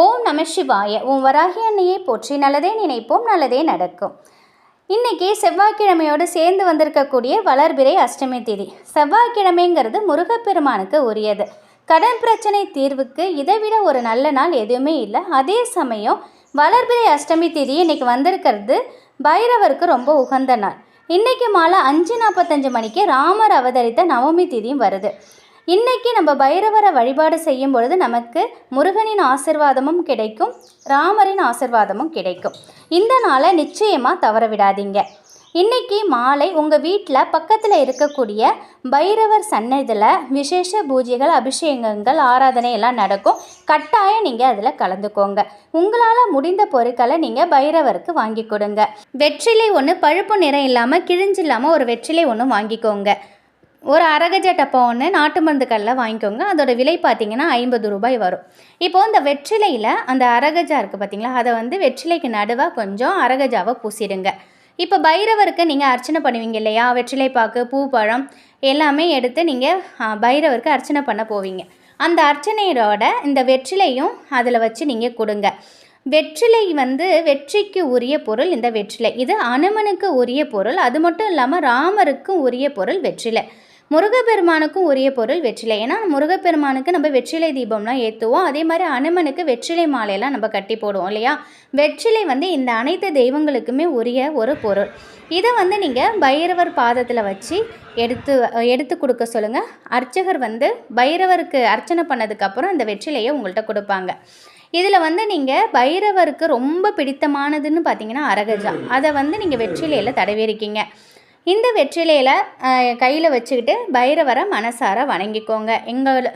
ஓம் நம சிவாய. ஓம் வராகி அன்னையை போற்றி நல்லதே நினைப்போம் நல்லதே நடக்கும். இன்னைக்கு செவ்வாய்க்கிழமையோடு சேர்ந்து வந்திருக்கக்கூடிய வளர்பிறை அஷ்டமி திதி. செவ்வாய்க்கிழமைங்கிறது முருகப்பெருமானுக்கு உரியது. கடன் பிரச்சனை தீர்வுக்கு இதைவிட ஒரு நல்ல நாள் எதுவுமே இல்லை. அதே சமயம் வளர்பிறை அஷ்டமி திதி இன்னைக்கு வந்திருக்கிறது பைரவருக்கு ரொம்ப உகந்த நாள். இன்றைக்கு மாலை அஞ்சு நாற்பத்தஞ்சு மணிக்கு ராமர் அவதரித்த நவமி திதியும் வருது. இன்னைக்கு நம்ம பைரவரை வழிபாடு செய்யும் பொழுது நமக்கு முருகனின் ஆசிர்வாதமும் கிடைக்கும் ராமரின் ஆசிர்வாதமும் கிடைக்கும். இந்த நாளை நிச்சயமாக தவற விடாதீங்க. இன்னைக்கு மாலை உங்கள் வீட்டில் பக்கத்தில் இருக்கக்கூடிய பைரவர் சன்னதியில் விசேஷ பூஜைகள் அபிஷேகங்கள் ஆராதனை எல்லாம் நடக்கும். கட்டாயம் நீங்கள் அதில் கலந்துக்கோங்க. உங்களால் முடிந்த பொருட்களை நீங்கள் பைரவருக்கு வாங்கி கொடுங்க. வெற்றிலை ஒன்று பழுப்பு நிறம் இல்லாமல் கிழிஞ்சு இல்லாமல் ஒரு வெற்றிலை ஒன்று வாங்கிக்கோங்க. ஒரு அரகஜ டப்பா ஒன்று நாட்டு மருந்து கடலை வாங்கிக்கோங்க. அதோடய விலை பார்த்தீங்கன்னா ஐம்பது ரூபாய் வரும். இப்போது இந்த வெற்றிலையில் அந்த அரகஜா இருக்குது பார்த்தீங்களா அதை வந்து வெற்றிலைக்கு நடுவாக கொஞ்சம் அரகஜாவை பூசிடுங்க. இப்போ பைரவருக்கு நீங்கள் அர்ச்சனை பண்ணுவீங்க இல்லையா? வெற்றிலை பாக்கு பூ பழம் எல்லாமே எடுத்து நீங்கள் பைரவருக்கு அர்ச்சனை பண்ண போவீங்க. அந்த அர்ச்சனையோட இந்த வெற்றிலையும் அதில் வச்சு நீங்கள் கொடுங்க. வெற்றிலை வந்து வெற்றிக்கு உரிய பொருள் இந்த வெற்றிலை. இது அனுமனுக்கு உரிய பொருள். அது மட்டும் இல்லாமல் ராமருக்கும் உரிய பொருள் வெற்றிலை. முருகப்பெருமானுக்கும் உரிய பொருள் வெற்றிலை. ஏன்னா முருகப்பெருமானுக்கு நம்ம வெற்றிலை தீபம்லாம் ஏற்றுவோம் அதே மாதிரி அனுமனுக்கு வெற்றிலை மாலையெல்லாம் நம்ம கட்டி போடுவோம் இல்லையா? வெற்றிலை வந்து இந்த அனைத்து தெய்வங்களுக்குமே உரிய ஒரு பொருள். இதை வந்து நீங்கள் பைரவர் பாதத்தில் வச்சு எடுத்து எடுத்து கொடுக்க சொல்லுங்கள் அர்ச்சகர் வந்து பைரவருக்கு அர்ச்சனை பண்ணதுக்கப்புறம் அந்த வெற்றிலையை உங்கள்கிட்ட கொடுப்பாங்க. இதில் வந்து நீங்கள் பைரவருக்கு ரொம்ப பிடித்தமானதுன்னு பார்த்தீங்கன்னா அரகஜா. அதை வந்து நீங்கள் வெற்றிலையில் தடவி இருக்கீங்க இந்த வெற்றிலையில் கையில் வச்சுக்கிட்டு பைரவரை மனசார வணங்கிக்கோங்க. எங்கள்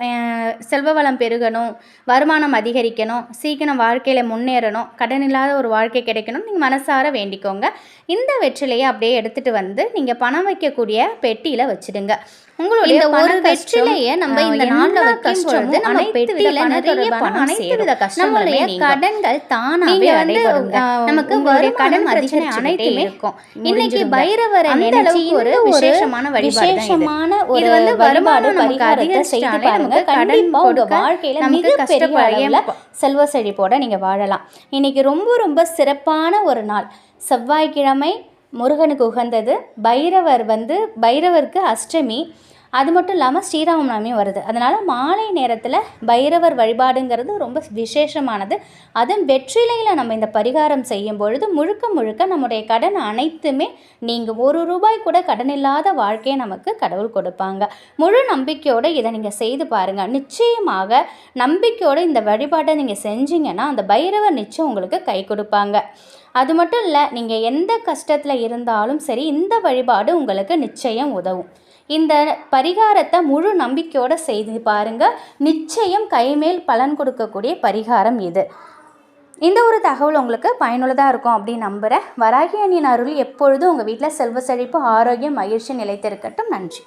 செல்வ வளம் பெருகணும் வருமானம் அதிகரிக்கணும் சீக்கிரம் வாழ்க்கையில் முன்னேறணும் கடன் இல்லாத ஒரு வாழ்க்கை கிடைக்கணும் நீங்கள் மனசார வேண்டிக்கோங்க. இந்த வெற்றிலையை அப்படியே எடுத்துகிட்டு வந்து நீங்கள் பணம் வைக்கக்கூடிய பெட்டியில் வச்சிடுங்க. உங்களுடைய ஒரு வெற்றிலையை நம்ம இந்த நாளில் வைக்கும் கஷ்டமும் பொழுது நம்ம பெட்டியில் நிறைய பண பணம் வித நம்மளுடைய. கடன்கள் நீங்க வந்து, நமக்கு வருமானம் கடன் பிரச்சனை அனைத்துமே இருக்கும் இன்னைக்கு. பைரவரை நினைச்சு ஒரு விசேஷமான. விசேஷமான ஒரு வந்து வருமானம் நமக்கு பரிகாரத்தை செய்து பாருங்க கண்டிப்பா உங்க வாழ்க்கையில கஷ்டப்பட- அளவுல செல்வ செழிப்போட நீங்க வாழலாம் இன்னைக்கு ரொம்ப ரொம்ப சிறப்பான ஒரு நாள் செவ்வாய்க்கிழமை முருகனுக்கு உகந்தது. பைரவர் வந்து பைரவருக்கு அஷ்டமி. அது மட்டும் இல்லாமல் ஸ்ரீராமநாமி வருது. அதனால் மாலை நேரத்தில் பைரவர் வழிபாடுங்கிறது ரொம்ப விசேஷமானது. அதுவும் வெற்றிலையில் நம்ம இந்த பரிகாரம் செய்யும் பொழுது முழுக்க முழுக்க நம்முடைய கடன் அனைத்துமே நீங்கள் ஒரு ரூபாய் கூட கடன் இல்லாத வாழ்க்கையை நமக்கு கடவுள் கொடுப்பாங்க. முழு நம்பிக்கையோடு இதை நீங்கள் செய்து பாருங்கள் நிச்சயமாக நம்பிக்கையோடு இந்த வழிபாட்டை நீங்கள் செஞ்சீங்கன்னா அந்த பைரவர் நிச்சயம் உங்களுக்கு கை கொடுப்பாங்க. அது மட்டும் இல்லை நீங்கள் எந்த கஷ்டத்தில் இருந்தாலும் சரி இந்த வழிபாடு உங்களுக்கு நிச்சயம் உதவும். இந்த பரிகாரத்தை முழு நம்பிக்கையோடு செய்து பாருங்க. நிச்சயம் கைமேல் பலன் கொடுக்கக்கூடிய பரிகாரம் இது. இந்த ஒரு தகவல் உங்களுக்கு பயனுள்ளதாக இருக்கும் அப்படின்னு நம்புகிறேன் வராகி அணியின் அருள் எப்பொழுதும் உங்கள் வீட்டில் செல்வ செழிப்பு ஆரோக்கியம் மகிழ்ச்சி நிலைத்திருக்கட்டும். நன்றி.